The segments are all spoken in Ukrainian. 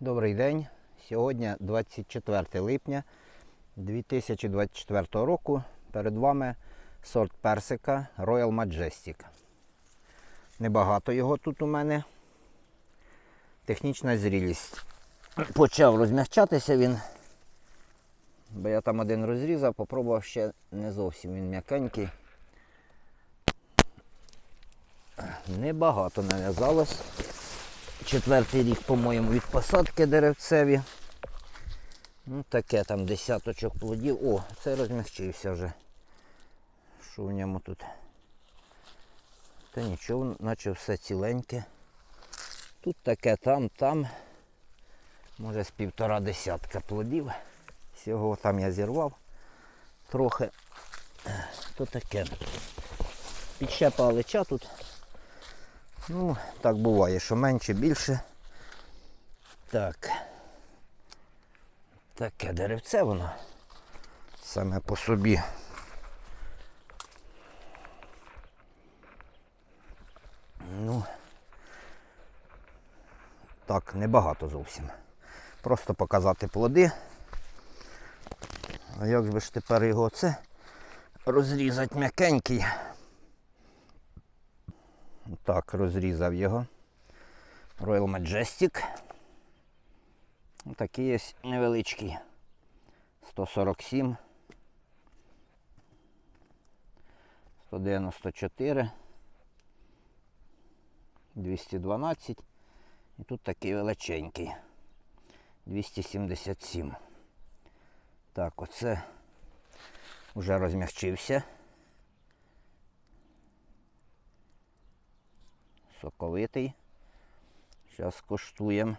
Добрий день. Сьогодні 24 липня 2024 року. Перед вами сорт персика Royal Majestic. Небагато його тут у мене. Технічна зрілість. Почав розмягчатися він. Бо я там один розрізав, попробував ще не зовсім він м'якенький. Небагато нав'язалось. Четвертий рік, по-моєму, від посадки деревцеві. Ну, таке там десяточок плодів. О, це розмягчився вже. Що в ньому тут? Та нічого, наче все ціленьке. Тут таке, там, там. Може з півтора десятка плодів. Всього там я зірвав трохи. То таке. Підщепа лича тут. Ну, так буває, що менше, більше. Так. Таке деревце воно саме по собі. Ну, так, небагато зовсім. Просто показати плоди. А як же ж тепер його це розрізати м'якенький? Так, розрізав його. Royal Majestic. Такий є невеличкий. 147. 194. 212. І тут такий величенький. 277. Так, оце вже розмягчився. Соковитий. Зараз коштуємо.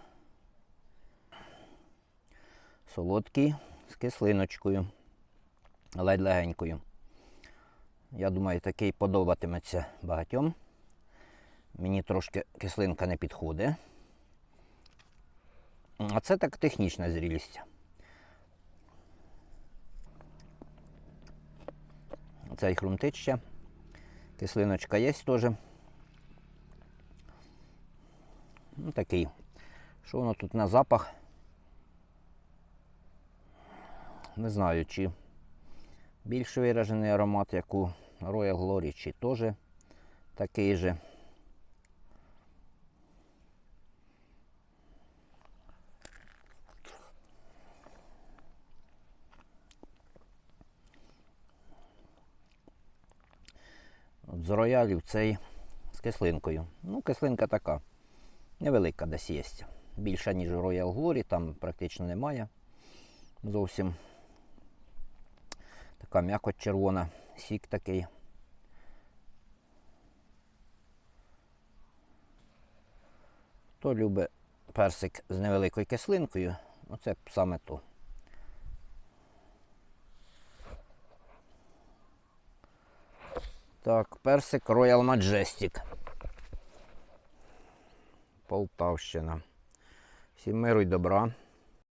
Солодкий з кислиночкою, ледь легенькою. Я думаю, такий подобатиметься багатьом. Мені трошки кислинка не підходить. А це так технічна зрілість. Цей хрумтить ще. Кислиночка є теж. Ну, такий. Що воно тут на запах? Не знаю, чи більш виражений аромат, як у Royal Glory, чи теж такий же. От з роялів цей з кислинкою. Ну, кислинка така. Невелика десь є. Більша, ніж у Royal Glory, там практично немає. Зовсім така м'якоть червона, сік такий. Хто любить персик з невеликою кислинкою, оце саме то. Так, персик Royal Majestic. Полтавщина. Всім миру й добра.